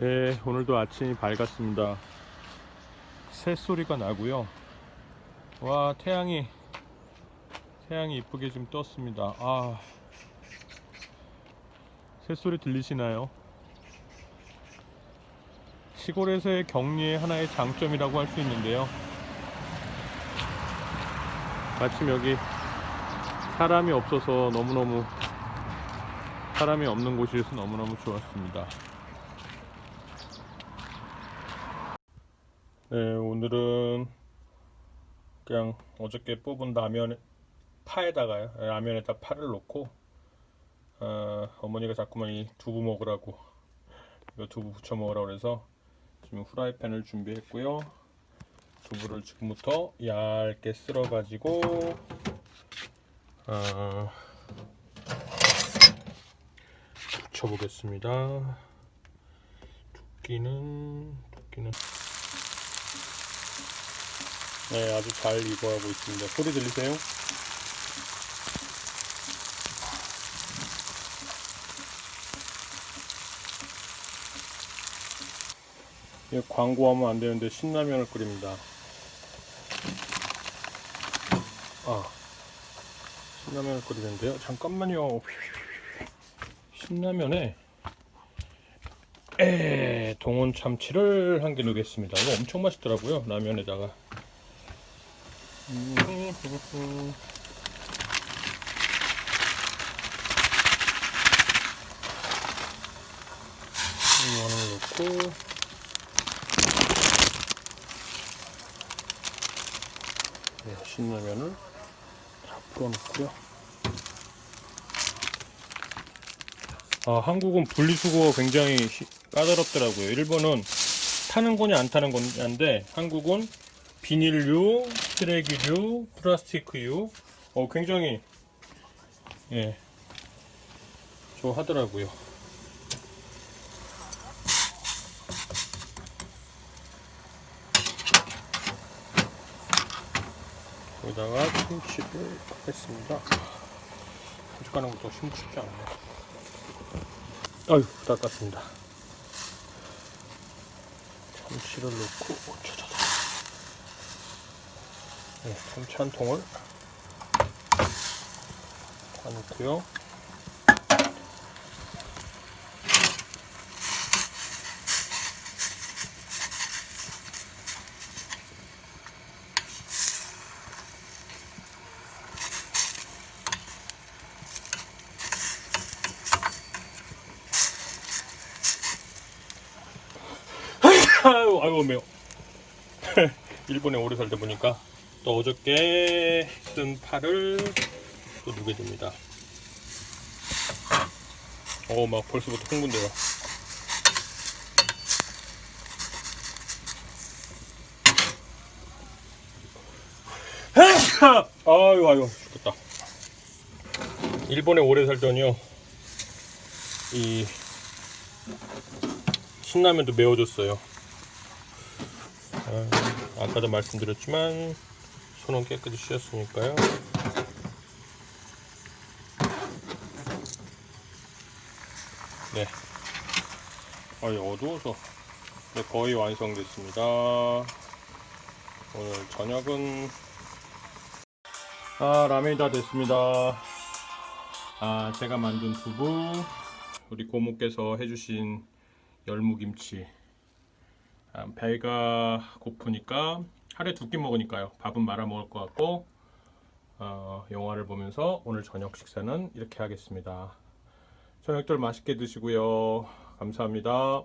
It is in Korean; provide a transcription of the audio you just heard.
예, 오늘도 아침이 밝았습니다. 새소리가 나고요. 와, 태양이 태양이 이쁘게 좀 떴습니다. 아. 새소리 들리시나요? 시골에서의 격리의 하나의 장점이라고 할 수 있는데요. 마침 여기 사람이 없어서 너무너무 사람이 없는 곳이어서 너무너무 좋았습니다. 네, 오늘은 그냥 어저께 뽑은 라면 파에다가요. 라면에다 파를 넣고 어, 어머니가 자꾸만 이 두부 먹으라고 이거 두부 부쳐 먹으라고 그래서 지금 후라이팬을 준비했고요. 두부를 지금부터 얇게 쓸어 가지고 어, 부쳐 보겠습니다. 두끼는 두끼는 네, 아주 잘 익어가고 있습니다. 소리 들리세요? 이거 광고하면 안 되는데 신라면을 끓입니다. 아, 신라면을 끓이는데요. 잠깐만요. 신라면에 에 동원 참치를 한 개 넣겠습니다. 이거 엄청 맛있더라고요. 라면에다가. 음, 이거는 넣고 네, 신라면을 다 풀어놓고요. 아, 한국은 분리수거가 굉장히 시- 까다롭더라고요. 일본은 타는 거냐 안 타는 거냐인데 한국은 비닐류, 쓰레기류, 플라스틱류, 어 굉장히 예, 좋아하더라고요. 여기다가 김치를. 김치 까는 것도 쉽지 않네요. 아유, 닦았습니다. 참치를 넣고, 오, 짜자자. 네, 참치 한 통을 다 넣고요. 아유, 아유, 매워. 일본에 오래 살다 보니까 또 어저께 쓴 파를 또 누게 됩니다. 어, 막 벌써부터 흥분돼요. 아유, 아유, 죽겠다. 일본에 오래 살더니요. 이 신라면도 매워졌어요. 아, 아까도 말씀드렸지만 손은 깨끗이 씻었으니까요. 네. 아니 어두워서 네, 거의 완성됐습니다. 오늘 저녁은 아 라면이 다 됐습니다. 아 제가 만든 두부 우리 고모께서 해주신 열무김치 아, 배가 고프니까 하루에 두 끼 먹으니까요. 밥은 말아 먹을 것 같고 어, 영화를 보면서 오늘 저녁 식사는 이렇게 하겠습니다. 저녁들 맛있게 드시고요. 감사합니다.